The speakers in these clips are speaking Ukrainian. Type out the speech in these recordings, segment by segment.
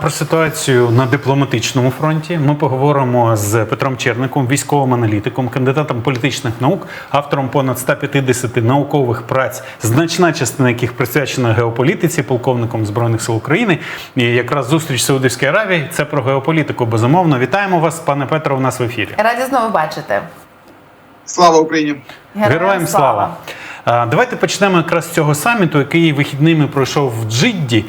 Про ситуацію на дипломатичному фронті ми поговоримо з Петром Черником, військовим аналітиком, кандидатом політичних наук, автором понад 150 наукових праць, значна частина яких присвячена геополітиці, полковником збройних сил України. І якраз зустріч в Саудівській Аравії це про геополітику. Безумовно, вітаємо вас, пане Петро. У нас в ефірі. Раді знову бачити. Слава Україні! Героям слава! Давайте почнемо якраз з цього саміту, який вихідними пройшов в Джидді.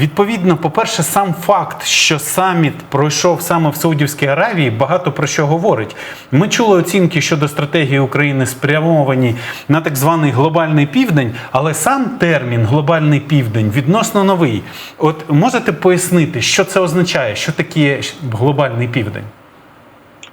Відповідно, по-перше, сам факт, що саміт пройшов саме в Саудівській Аравії, багато про що говорить. Ми чули оцінки щодо стратегії України спрямовані на так званий глобальний південь, але сам термін глобальний південь відносно новий. От можете пояснити, що це означає, що таке глобальний південь?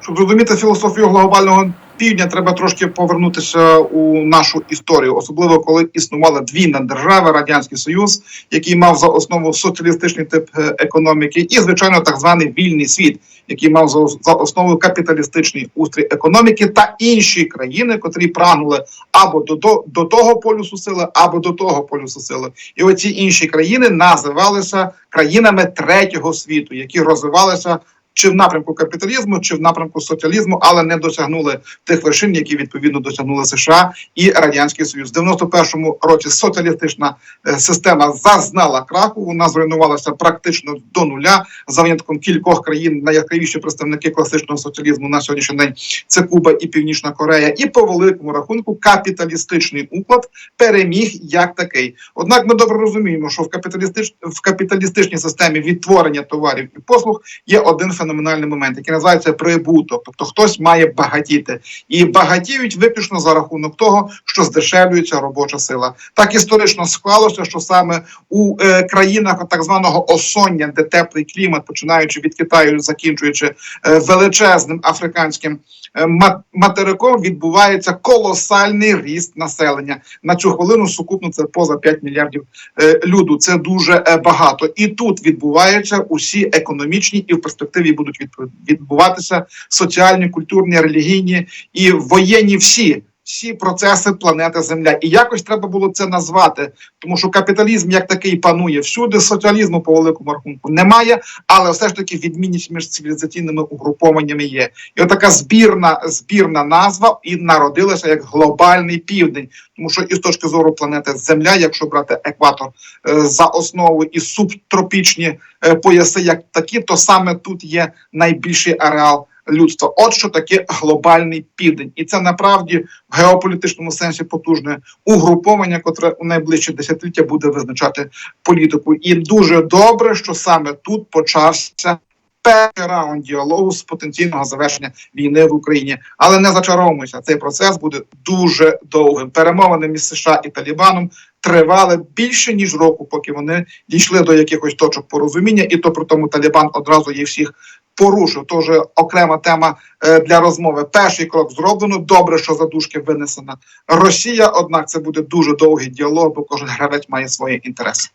Щоб зрозуміти філософію глобального півдня, треба трошки повернутися у нашу історію, особливо коли існувала дві наддержави, радянський союз, який мав за основу соціалістичний тип е, економіки, і звичайно так званий вільний світ, який мав за, основу капіталістичний устрій економіки, та інші країни, котрі прагнули або до, до того полюсу сили, або до того полюсу сили. І оці інші країни називалися країнами третього світу, які розвивалися чи в напрямку капіталізму, чи в напрямку соціалізму, але не досягнули тих вершин, які відповідно досягнули США і радянський Союз. В 91-му році соціалістична е, система зазнала краху. Вона зруйнувалася практично до нуля за винятком кількох країн. Найяскравіші представники класичного соціалізму на сьогоднішній день це Куба і Північна Корея. І по великому рахунку капіталістичний уклад переміг як такий. Однак ми добре розуміємо, що в капіталістич... в капіталістичній системі відтворення товарів і послуг є один феноменальний момент, який називається прибуток. Тобто хтось має багатіти і багатіють виключно за рахунок того, що здешевлюється робоча сила. Так історично склалося, що саме у е, країнах так званого осоння, де теплий клімат, починаючи від Китаю, закінчуючи е, величезним африканським е, материком, відбувається колосальний ріст населення. На цю хвилину сукупно це поза 5 мільярдів е, люду. Це дуже е, багато. І тут відбуваються усі економічні і в перспективі будуть відпо- відбуватися соціальні, культурні, релігійні і воєнні всі. Всі процеси планети Земля, і якось треба було це назвати, тому що капіталізм як такий панує всюди. Соціалізму по великому рахунку немає, але все ж таки відмінність між цивілізаційними угрупованнями є. І отака збірна збірна назва і народилася як глобальний південь, тому що і з точки зору планети Земля, якщо брати екватор е, за основу і субтропічні е, пояси, як такі, то саме тут є найбільший ареал людства. От що таке глобальний південь, і це направді в геополітичному сенсі потужне угруповання, котре у найближчі десятиліття буде визначати політику. І дуже добре, що саме тут почався. Перший раунд діалогу з потенційного завершення війни в Україні, але не зачаровуємося. Цей процес буде дуже довгим. Перемовини між США і Талібаном тривали більше ніж року, поки вони дійшли до якихось точок порозуміння, і то при тому Талібан одразу їх всіх порушив. То вже окрема тема е, для розмови. Перший крок зроблено. Добре, що задушки винесена Росія. Однак це буде дуже довгий діалог, бо кожен гравець має свої інтереси.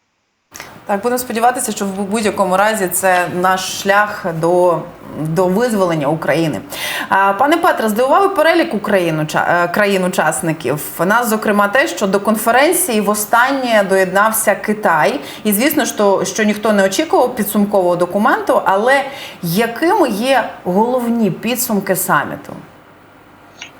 Так, будемо сподіватися, що в будь-якому разі це наш шлях до, до визволення України. Пане Петре, здивував і перелік Україну е, країн-учасників. Нас, зокрема, те, що до конференції востаннє доєднався Китай, і звісно, що, що ніхто не очікував підсумкового документу. Але якими є головні підсумки саміту?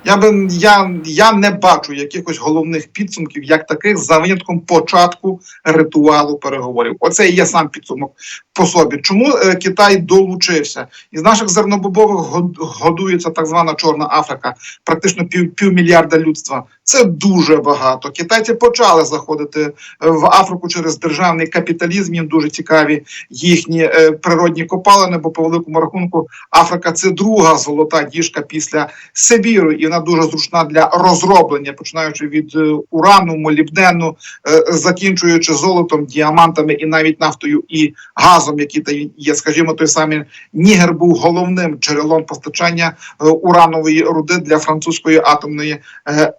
Я би я, я не бачу якихось головних підсумків, як таких за винятком початку ритуалу переговорів. Оце і є сам підсумок по собі. Чому е, Китай долучився? Із наших зернобобових год- годується так звана Чорна Африка, практично пів, півмільярда людства. Це дуже багато. Китайці почали заходити е, в Африку через державний капіталізм. Їм дуже цікаві їхні е, природні копалини, бо по великому рахунку Африка це друга золота діжка після Сибіру, і вона дуже зручна для розроблення, починаючи від урану, молібдену, закінчуючи золотом, діамантами і навіть нафтою і газом, які та є, скажімо, той самий Нігер був головним джерелом постачання е, уранової руди для французької атомної. е,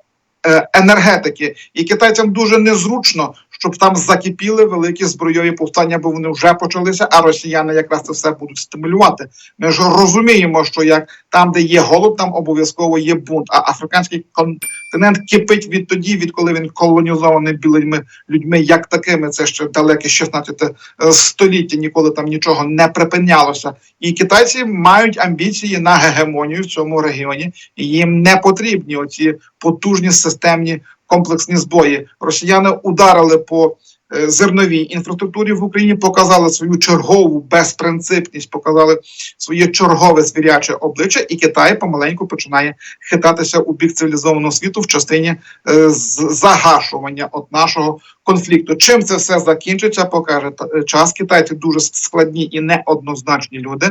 е, Енергетики і китайцям дуже незручно, щоб там закипіли великі збройові повстання, бо вони вже почалися, а росіяни якраз це все будуть стимулювати. Ми ж розуміємо, що як там, де є голод, там обов'язково є бунт. А африканський континент кипить відтоді, відколи він колонізований білими людьми, як такими. Це ще далеке 16 е, століття, ніколи там нічого не припинялося. І китайці мають амбіції на гегемонію в цьому регіоні. І їм не потрібні оці потужні системні комплексні збої. Росіяни ударили по е, зерновій інфраструктурі в Україні, показали свою чергову безпринципність, показали своє чергове звіряче обличчя, і Китай помаленьку починає хитатися у бік цивілізованого світу в частині е, загашування от нашого конфлікту. Чим це все закінчиться, покаже е, час. Китайці дуже складні і неоднозначні люди.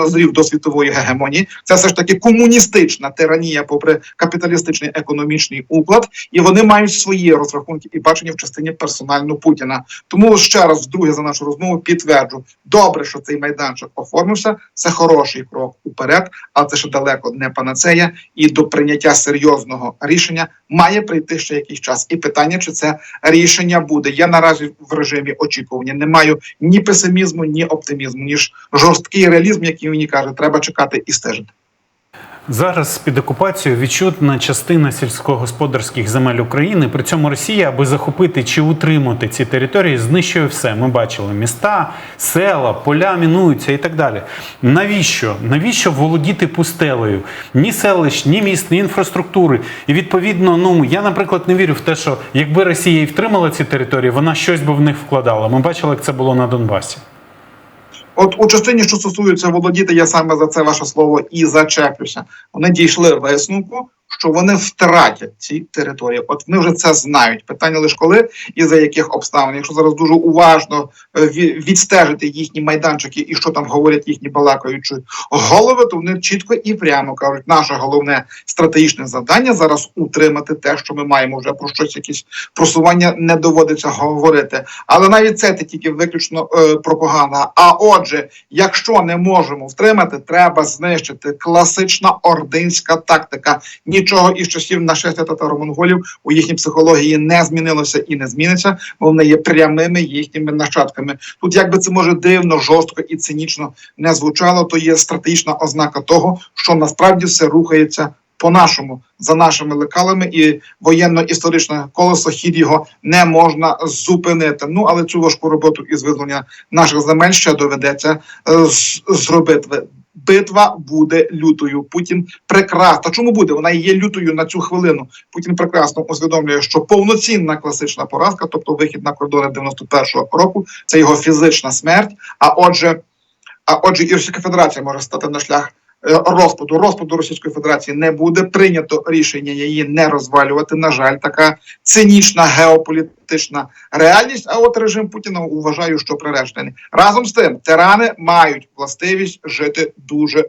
Дозрів до світової гегемонії, це все ж таки комуністична тиранія, попри капіталістичний економічний уклад, і вони мають свої розрахунки і бачення в частині персонально Путіна. Тому ще раз, вдруге, за нашу розмову підтверджу: добре, що цей майданчик оформився. Це хороший крок уперед, але це ще далеко не панацея. І до прийняття серйозного рішення має прийти ще якийсь час. І питання, чи це рішення буде. Я наразі в режимі очікування не маю ні песимізму, ні оптимізму, ніж жорсткий реалізм, який мені каже, треба чекати і стежити. Зараз під окупацією відчутна частина сільськогосподарських земель України. При цьому Росія, аби захопити чи утримати ці території, знищує все. Ми бачили міста, села, поля мінуються і так далі. Навіщо? Навіщо володіти пустелею? Ні селищ, ні міст, ні інфраструктури. І відповідно, ну я, наприклад, не вірю в те, що якби Росія і втримала ці території, вона щось би в них вкладала. Ми бачили, як це було на Донбасі. От у частині, що стосується володіти, я саме за це ваше слово і зачеплюся. Вони дійшли висновку, що вони втратять ці території. От вони вже це знають. Питання лише коли і за яких обставин. Якщо зараз дуже уважно е, відстежити їхні майданчики і що там говорять їхні балакаючі голови, то вони чітко і прямо кажуть, наше головне стратегічне завдання зараз утримати те, що ми маємо вже про щось, якісь просування не доводиться говорити. Але навіть це тільки виключно е, пропаганда. А отже, якщо не можемо втримати, треба знищити класична ординська тактика. Нічого із часів нашестя татаро-монголів у їхній психології не змінилося і не зміниться, бо вони є прямими їхніми нащадками. Тут, якби це може дивно, жорстко і цинічно не звучало, то є стратегічна ознака того, що насправді все рухається. По-нашому за нашими лекалами і воєнно-історичне колесо хід його не можна зупинити. Ну але цю важку роботу із визволення наших земель ще доведеться е, зробити. Битва буде лютою. Путін прекрасно. Чому буде? Вона є лютою на цю хвилину. Путін прекрасно усвідомлює, що повноцінна класична поразка, тобто вихід на кордони 91-го року, це його фізична смерть. А отже, а отже, і Російська Федерація може стати на шлях розпаду. Розпаду Російської Федерації не буде прийнято рішення її не розвалювати. На жаль, така цинічна геополітична реальність. А от режим Путіна вважаю, що приречений. Разом з тим, тирани мають властивість жити дуже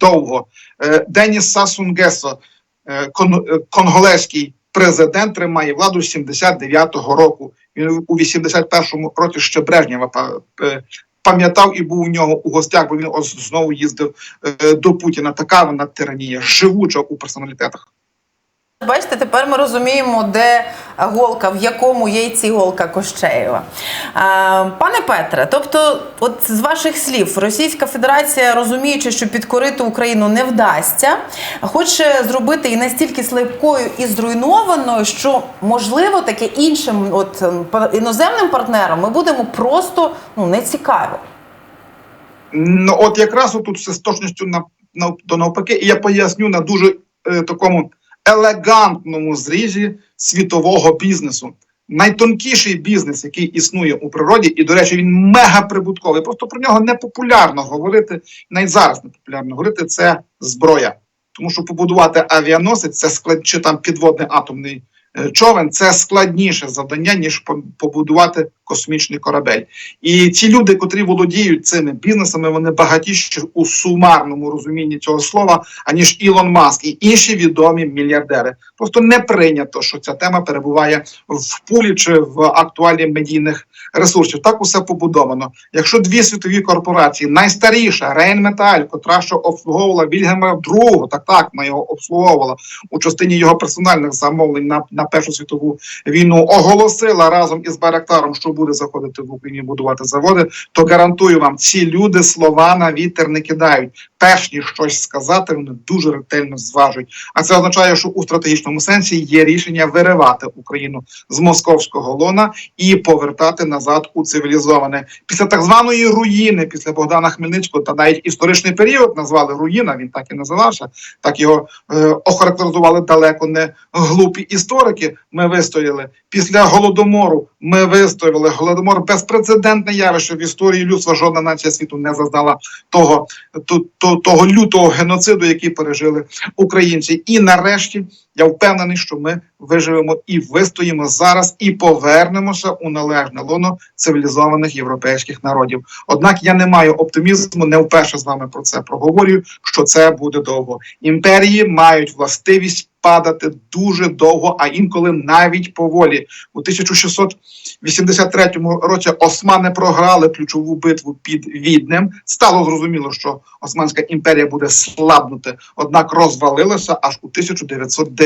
довго. Е, Деніс Сасунгесо, е, кон- е, конголезький президент, тримає владу з 79-го року. Він у 81-му році ще Брежнєва е, пам'ятав і був у нього у гостях, бо він ось знову їздив е, до Путіна. Така вона тиранія, живуча у персоналітетах. Бачите, тепер ми розуміємо, де голка, в якому яйці голка Кощеєва. Пане Петре, тобто, от з ваших слів, Російська Федерація, розуміючи, що підкорити Україну не вдасться, хоче зробити її настільки слабкою і зруйнованою, що можливо таке іншим, от ем, іноземним партнерам ми будемо просто ну не цікаві. Ну, от якраз тут все з точністю на, на до навпаки, і я поясню на дуже е, такому елегантному зрізі світового бізнесу. Найтонкіший бізнес, який існує у природі, і, до речі, він мега прибутковий. Просто про нього не популярно говорити, навіть зараз не популярно говорити. Це зброя. Тому що побудувати авіаносець це склад чи там підводний атомний е, човен, це складніше завдання, ніж побудувати космічний корабель. І ці люди, котрі володіють цими бізнесами, вони багатіші у сумарному розумінні цього слова, аніж Ілон Маск і інші відомі мільярдери. Просто не прийнято, що ця тема перебуває в пулі чи в актуалі медійних ресурсів. Так усе побудовано. Якщо дві світові корпорації, найстаріша Рейнметаль, котра що обслуговувала Вільгельма II, так так вона його обслуговувала у частині його персональних замовлень на, на Першу світову війну, оголосила разом із Байрактаром, що буде заходити в Україні будувати заводи, то гарантую вам, ці люди слова на вітер не кидають. Перш ніж щось сказати, вони дуже ретельно зважують. А це означає, що у стратегічному сенсі є рішення виривати Україну з московського лона і повертати назад у цивілізоване після так званої руїни, після Богдана Хмельницького, та навіть історичний період назвали руїна. Він так і називався. Так його е, охарактеризували далеко не глупі історики. Ми вистояли після голодомору. Ми вистояли голодомор безпрецедентне явище в історії людства. Жодна нація світу не зазнала того, то, то, того лютого геноциду, який пережили українці. І нарешті я впевнений, що ми виживемо і вистоїмо зараз, і повернемося у належне лоно цивілізованих європейських народів. Однак я не маю оптимізму, не вперше з вами про це проговорюю. Що це буде довго. Імперії мають властивість падати дуже довго, а інколи навіть поволі. У 1683 році Османи програли ключову битву під Віднем. Стало зрозуміло, що Османська імперія буде слабнути, однак розвалилася аж у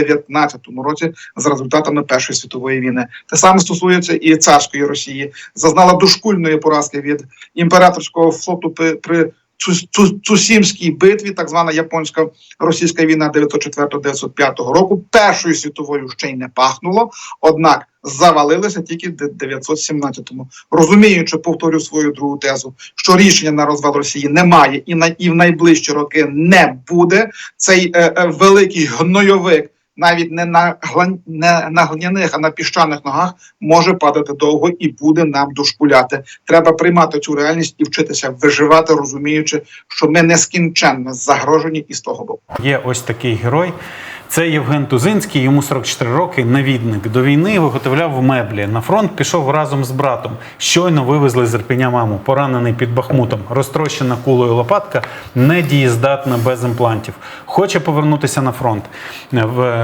1919 році з результатами Першої світової війни. Те саме стосується і царської Росії. Зазнала дошкульної поразки від імператорського флоту при, при Цу- Цу- Цусімській битві, так звана японська російська війна 904-905 року. Першою світовою ще й не пахнуло, однак завалилися тільки в 917-му. Розуміючи, повторю свою другу тезу, що рішення на розвал Росії немає і на і в найближчі роки не буде. Цей е, е, великий гнойовик. Навіть не на глан... не на глиняних, а на піщаних ногах може падати довго і буде нам дошкуляти. Треба приймати цю реальність і вчитися виживати, розуміючи, що ми нескінченно загрожені із того боку. Є ось такий герой. Це Євген Тузинський, йому 44 роки, навідник. До війни виготовляв меблі. На фронт пішов разом з братом. Щойно вивезли з Ірпеня маму, поранений під Бахмутом. Розтрощена кулею лопатка, недієздатна без імплантів. Хоче повернутися на фронт.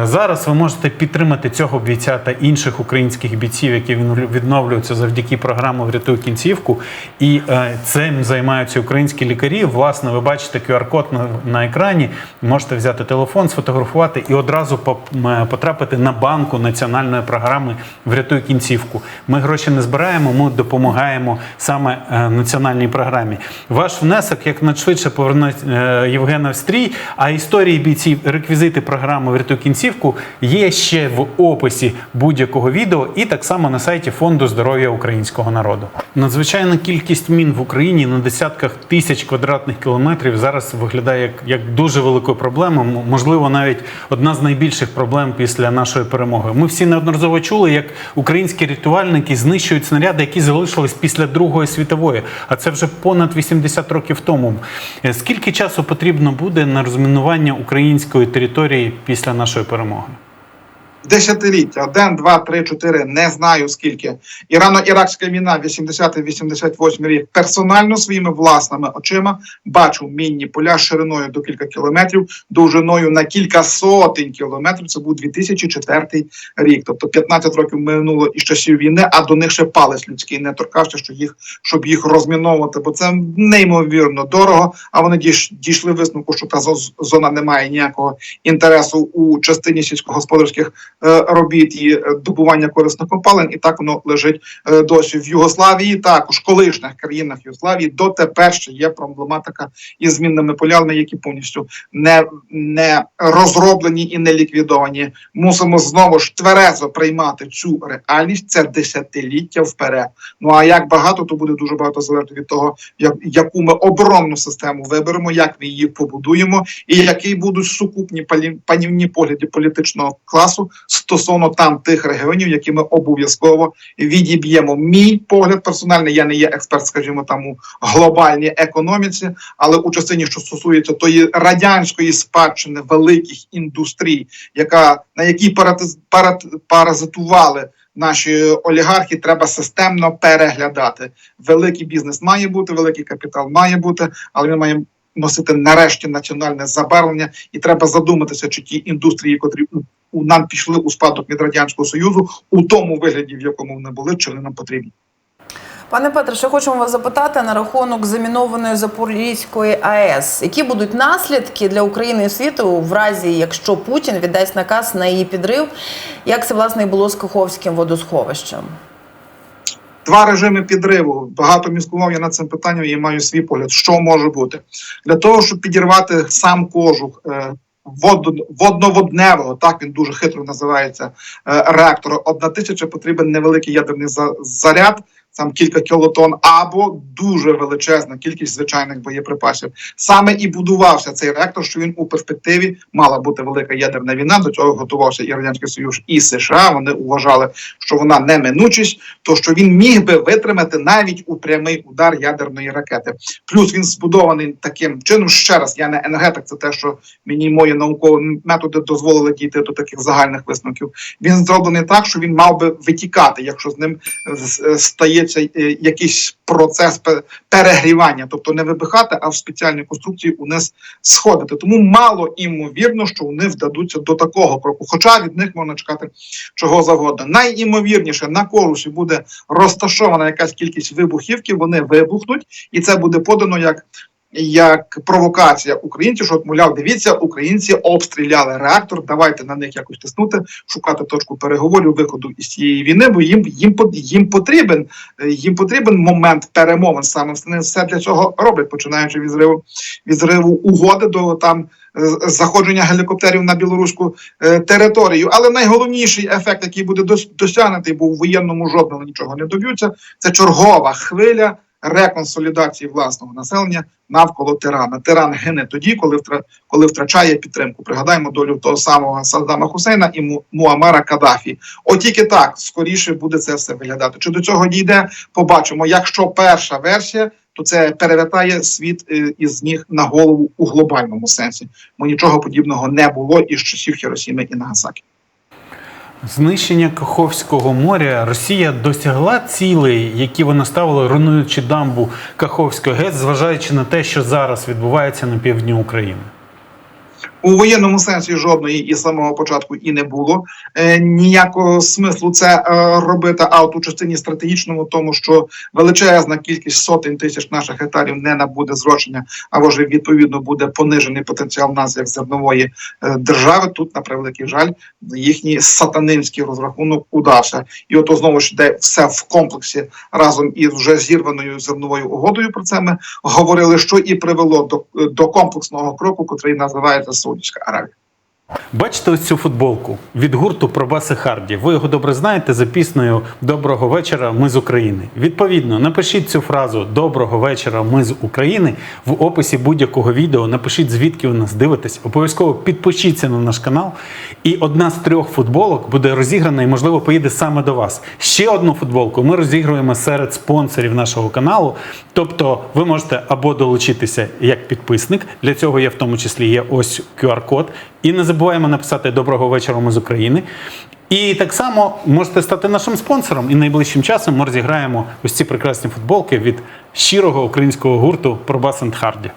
Зараз ви можете підтримати цього бійця та інших українських бійців, які відновлюються завдяки програмі Врятуй кінцівку. І е, цим займаються українські лікарі. Власне, ви бачите QR-код на екрані. Можете взяти телефон, сфотографувати і одразу поп- потрапити на банку національної програми Врятуй кінцівку. Ми гроші не збираємо, ми допомагаємо саме е, національній програмі. Ваш внесок якнайшвидше поверне е, Євгена в стрій, а історії бійців, реквізити програми Врятуй кінцівку є ще в описі будь-якого відео і так само на сайті Фонду здоров'я українського народу. Надзвичайна кількість мін в Україні на десятках тисяч квадратних кілометрів зараз виглядає як, як дуже великою проблемою. Можливо, навіть одна з найбільших проблем після нашої перемоги. Ми всі неодноразово чули, як українські рятувальники знищують снаряди, які залишились після Другої світової. А це вже понад 80 років тому. Е, Скільки часу потрібно буде на розмінування української території після нашої перемоги? Десятиліття, один, два, три, чотири, не знаю скільки. Ірано-Іракська війна, 80-88 рік. Персонально своїми власними очима бачу мінні поля шириною до кілька кілометрів, довжиною на кілька сотень кілометрів. Це був 2004 рік. Тобто 15 років минуло із часів війни, а до них ще палець людський не торкався, що їх, щоб їх розміновувати, бо це неймовірно дорого. А вони дійш- дійшли висновку, що та зо- зона не має ніякого інтересу у частині сільськогосподарських робіт і е, добування корисних копалин, і так воно лежить е, досі в Югославії. Також колишніх країнах Югославії дотепер ще є проблематика із змінними полями, які повністю не, не розроблені і не ліквідовані. Мусимо знову ж тверезо приймати цю реальність. Це десятиліття вперед. Ну а як багато, то буде дуже багато залежати від того, як, яку ми оборонну систему виберемо, як ми її побудуємо, і які будуть сукупні панівні погляди політичного класу стосовно там тих регіонів, які ми обов'язково відіб'ємо. Мій погляд персональний, я не є експерт, скажімо, там у глобальній економіці, але у частині, що стосується тої радянської спадщини великих індустрій, яка на якій парати- парат- паразитували наші олігархи треба системно переглядати. Великий бізнес має бути, великий капітал має бути, але він має носити нарешті національне забарвлення, і треба задуматися, чи ті індустрії, котрі нам пішли у спадок від радянського союзу, у тому вигляді, в якому вони були, чи вони нам потрібні. Пане Петре, ще хочемо вас запитати на рахунок замінованої Запорізької АЕС. Які будуть наслідки для України і світу в разі, якщо Путін віддасть наказ на її підрив? Як це власне і було з Каховським водосховищем? Два режими підриву. Багато міскував я над цим питанням і маю свій погляд. Що може бути для того, щоб підірвати сам кожух е, водноводневого, так він дуже хитро називається Реактору реактора. Одна тисяча потрібен невеликий ядерний за- заряд. Там кілька кілотон, або дуже величезна кількість звичайних боєприпасів. Саме і будувався цей реактор, що він у перспективі мала бути велика ядерна війна. До цього готувався і радянський Союз, і США. Вони вважали, що вона неминучість, то що він міг би витримати навіть у прямий удар ядерної ракети. Плюс він збудований таким чином. Ще раз, я не енергетик, це те, що мені мої наукові методи дозволили дійти до таких загальних висновків. Він зроблений так, що він мав би витікати, якщо з ним е, з- е, якийсь процес пе- перегрівання, тобто не вибихати, а в спеціальній конструкції униз сходити. Тому мало імовірно, що вони вдадуться до такого кроку. Хоча від них можна чекати чого завгодно. Найімовірніше на корусі буде розташована якась кількість вибухівки, вони вибухнуть, і це буде подано як. Як провокація українців, що от, мовляв, дивіться, українці обстріляли реактор. Давайте на них якось тиснути, шукати точку переговорів, виходу із цієї війни, бо їм їм їм потрібен е, їм потрібен момент перемовин. Саме вони все для цього роблять, починаючи від зриву від зриву угоди до там заходження гелікоптерів на білоруську е, територію. Але найголовніший ефект, який буде дос- досягнутий, бо в воєнному жодного нічого не доб'ються, це чергова хвиля реконсолідації власного населення навколо тирана. Тиран гине тоді, коли втра... коли втрачає підтримку. Пригадаємо долю того самого Саддама Хусейна і Му... Муамара Каддафі. От тільки так скоріше буде це все виглядати. Чи до цього дійде? Побачимо. Якщо перша версія, то це перевертає світ е, із ніг на голову у глобальному сенсі. Бо нічого подібного не було із часів Хіросіми і Нагасакі. Знищення Каховського моря Росія досягла цілей, які вона ставила, руйнуючи дамбу Каховської ГЕС, зважаючи на те, що зараз відбувається на півдні України. У воєнному сенсі жодної і самого початку і не було е, ніякого смислу це е, робити. А от у частині стратегічному, тому що величезна кількість сотень тисяч наших гектарів не набуде зрошення, або ж відповідно буде понижений потенціал нас як зернової е, держави. Тут на превеликий жаль, їхній сатанинський розрахунок удався, і ото знову ж йде все в комплексі разом із вже зірваною зерновою угодою. Про це ми говорили, що і привело до, до комплексного кроку, котрий називається Saúde, caralho. Бачите ось цю футболку від гурту Пробаси Харді. Ви його добре знаєте за піснею Доброго вечора, ми з України. Відповідно, напишіть цю фразу Доброго вечора, ми з України в описі будь-якого відео. Напишіть, звідки ви нас дивитесь. Обов'язково підпишіться на наш канал. І одна з трьох футболок буде розіграна і, можливо, поїде саме до вас. Ще одну футболку ми розігруємо серед спонсорів нашого каналу. Тобто, ви можете або долучитися як підписник. Для цього є в тому числі є ось QR-код. І не забуваємо написати Доброго вечора ми з України. І так само можете стати нашим спонсором. І найближчим часом ми розіграємо ось ці прекрасні футболки від щирого українського гурту Пробас Харді.